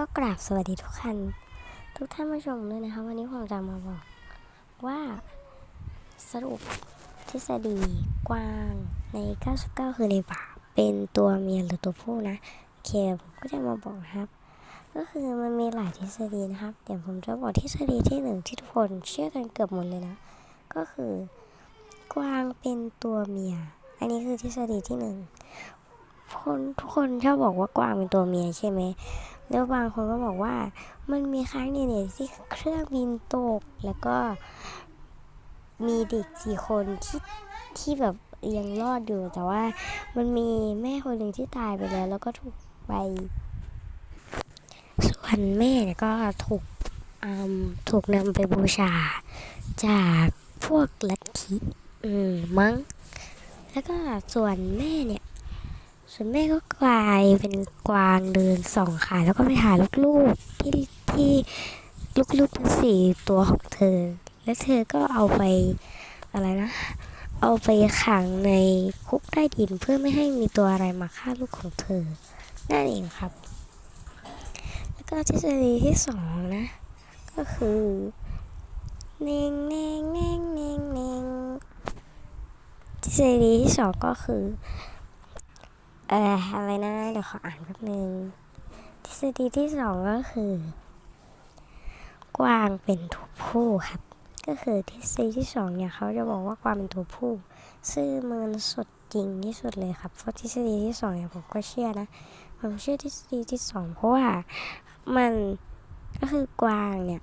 ก็กราบสวัสดีทุกท่านทุกท่านผู้ชมด้วยนะคะ วันนี้ผมจะมาบอกว่าสรุปทฤษฎีกว้างใน 99 คือในป่าเป็นตัวเมียหรือตัวผู้นะโอเคผมก็จะมาบอกนะครับ ก็คือมันมีหลายทฤษฎีนะครับ เดี๋ยวผมจะบอกทฤษฎีที่หนึ่งที่ทุกคนเชื่อกันเกือบหมดเลยนะ ก็คือกวางเป็นตัวเมีย อันนี้คือทฤษฎีที่หนึ่งคนทุกคนชอบบอกว่ากวางเป็นตัวเมียใช่ไหม แล้วบางคนก็บอกว่ามันมีครั้งหนึงเนี่ยที่เครื่องบินตก แล้วก็มีเด็กสี่คนที่ที่แบบยังรอดอยู่ แต่ว่ามันมีแม่คนหนึ่งที่ตายไปแล้ว แล้วก็ถูกไปส่วนแม่เนี่ยก็ถูกถูกนำไปบูชาจากพวกลัทธิมมั้ง แล้วก็ส่วนแม่เนี่ย ส่วนแม่ก็กลายเป็นกวางเดินสองขาแล้วก็ไปหาลูกๆที่ที่ลูกๆทั้งสี่ตัวของเธอ แล้วเธอก็เอาไปอะไรนะ เอาไปขังในคุกใต้ดินเพื่อไม่ให้มีตัวอะไรมาฆ่าลูกของเธอ นั่นเองครับ แล้วก็ทฤษฎีที่สองนะ ก็คือเน่งเน่งเน่งเน่งเน่งทฤษฎีที่สองก็คือ เอ่ออะไรนะเดี๋ยวขออ่านแป๊บนึงทฤษฎีที่สองก็คือ กวางเป็นตัวผู้ครับ ก็คือทฤษฎีที่สองเนี่ยเขาจะบอกว่ากวางเป็นตัวผู้ ซึ่งมันสดจริงที่สุดเลยครับเพราะทฤษฎีที่สองเนี่ยผมก็เชื่อนะผมเชื่อทฤษฎีที่สองเพราะว่ามันก็คือกวางเนี่ย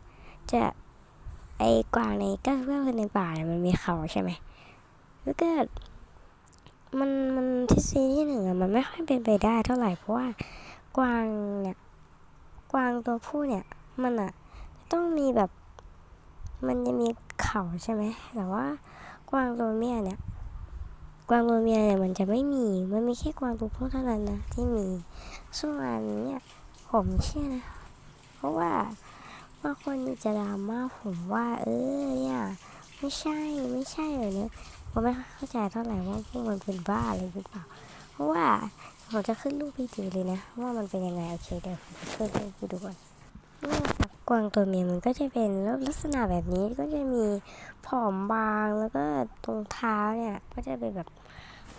จะไอ้กวางในก้าสิบเก้าคือในป่ามันมีเขาใช่ไหมแล้วก็ มันมันทฤษฎีที่หนึ่งอะมันไม่ค่อยเป็นไปได้เท่าไหร่เพราะว่ากวางเนี่ยกวางตัวผู้เนี่ยมันอะต้องมีแบบ มันจะมีเขาใช่ไหมแต่ว่ากวางตัวเมียเนี่ยกวางตัวเมียเนี่ยมันจะไม่มี มันมีแค่กวางตัวผู้เท่านั้นนะที่มีส่วนเนี่ยผมเชื่อนะ เพราะว่าบางคนจะดราม่าผมว่า เออเนี่ยไม่ใช่ไม่ใช่เลยนี่ย ผมไม่เข้าใจเท่าไหร่ว่าพวกมันเป็นบ้าอะไรหรือเปล่า เพราะว่าผมจะขึ้นรูปให้ดูเลยนะ ว่ามันเป็นยังไงโอเคเดี๋ยวผมจะขึ้นให้ดูก่อนนี่ครับกวางตัวเมียมันก็จะเป็นลักษณะแบบนี้ก็จะมีผอมบางแล้วก็ตรงเท้าเนี่ยก็จะเป็นแบบ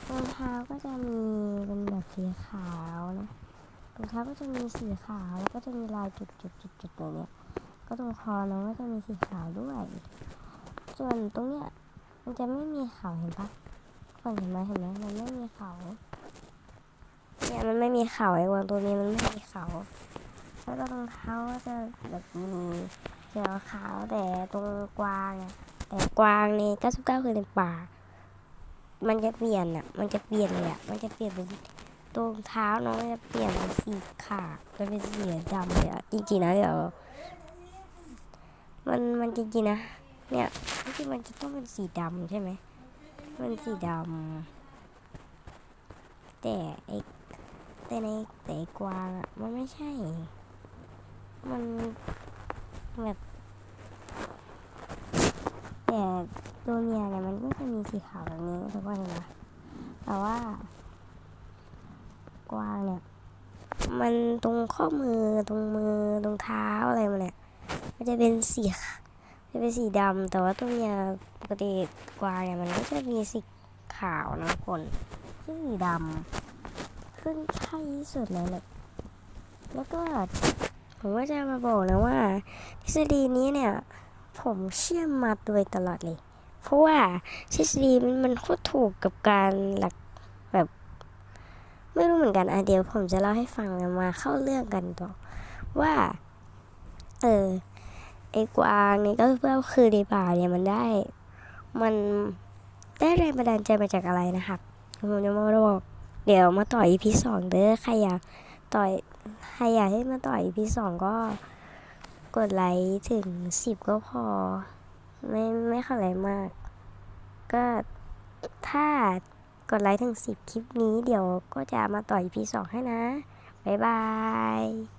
ตรงเท้าก็จะมีเป็นแบบสีขาวนะตรงเท้าก็จะมีสีขาวแล้วก็จะมีลายจุดจุดจุดจุดๆๆๆเนี่ยก็ตรงคอน้องก็จะมีสีขาวด้วย ส่วนตรงเนี้ย มันจะไม่มีเขาเห็นปะคนเห็นไหมเห็นไหมมันไม่มีเขาเนี่ยมันไม่มีเขาไอ้วัวตัวนี้มันไม่มีเขาแล้วตรงเท้าก็จะแบบมีเขียวขาวแต่ตรงกวางแต่กวางใน99คือในป่า มันจะเปลี่ยนอะมันจะเปลี่ยนเลยอะมันจะเปลี่ยนเป็นตรงเท้าน้องมันจะเปลี่ยนเป็นสีขาวจะเป็นสีดำเลยอะจริงๆนะเดี๋ยวมันมันจริงๆนะ เนี่ยจริงๆมันจะต้องเป็นสีดำใช่ไหมมันสีดำแต่ไอแต่ในแต่กวางอะมันไม่ใช่ มันแบบแต่ตัวเมียเนี่ยมันก็จะมีสีขาวแบบนี้ทุกคนเห็นไหมแต่ว่ากวางเนี่ย มันตรงข้อมือตรงมือตรงเท้าอะไรมันเนี่ยมันจะเป็นสีขาว จะเป็นสีดำแต่ว่าตัวเมียปกติกวางเนี่ยมันก็จะมีสีขาวนะคนสีดำซึ่งใช่ที่สุดเลยแหละแล้วก็ผมก็จะมาบอกนะว่าทฤษฎีนี้เนี่ย ผมเชื่อมาโดยตลอดเลย เพราะว่าทฤษฎีมันมันโคตรถูกกับการหลักแบบ ไม่รู้เหมือนกันอะเดี๋ยวผมจะเล่าให้ฟังมาเข้าเรื่องกันต่อว่า เออ ไอ้กวางนี่ก็เพื่อคือในป่าเนี่ยมันได้ มันได้แรงบันดาลใจมาจากอะไรนะครับผมจะมาบอกเดี๋ยวมาต่อ EP สองเด้อใครอยากต่อยใครอยากให้มาต่อ EP สองก็กดไลค์ถึงสิบก็พอ ไม่ไม่ขออะไรมาก ก็ถ้ากดไลค์ถึงสิบคลิปนี้เดี๋ยวก็จะมาต่อ EP สองให้นะ บ๊ายบาย